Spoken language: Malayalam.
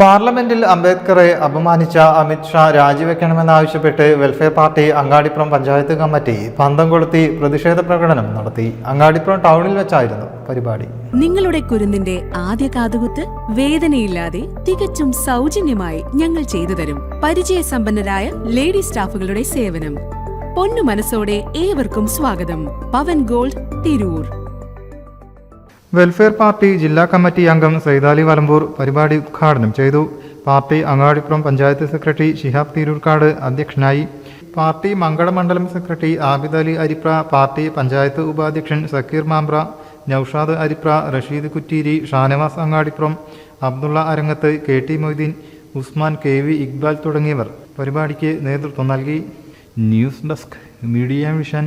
പാർലമെന്റിൽ അംബേദ്കറെ അപമാനിച്ച Amit Shah രാജിവെക്കണമെന്നാവശ്യപ്പെട്ട് welfare party Angadippuram panchayat committee പന്തം കൊളുത്തി പ്രതിഷേധ പ്രകടനം നടത്തി. അങ്ങാടിപ്പുറം ടൗണിൽ വെച്ചായിരുന്നു പരിപാടി. നിങ്ങളുടെ കുരുന്നിന്റെ ആദ്യ കാതുകുത്ത് വേദനയില്ലാതെ തികച്ചും സൗജന്യമായി ഞങ്ങൾ ചെയ്തു തരും. പരിചയസമ്പന്നരായ ലേഡി സ്റ്റാഫുകളുടെ സേവനം. പൊന്നു മനസ്സോടെ ഏവർക്കും സ്വാഗതം. Pavan gold Tirur. Welfare party ജില്ലാ കമ്മിറ്റി അംഗം സൈതാലി വലമ്പൂർ പരിപാടി ഉദ്ഘാടനം ചെയ്തു. പാർട്ടി അങ്ങാടിപ്പുറം പഞ്ചായത്ത് സെക്രട്ടറി ഷിഹാബ് തിരൂർക്കാട് അധ്യക്ഷനായി. Party മംഗളമണ്ഡലം secretary Abid Ali Aripra party panchayat ഉപാധ്യക്ഷൻ Sakkeer Mambra Naushad Aripra Rasheed Kutteeri Shanavas Angadippuram Abdulla Arangath K T Moideen Usman K V Iqbal തുടങ്ങിയവർ പരിപാടിക്ക് നേതൃത്വം നൽകി. News desk media vision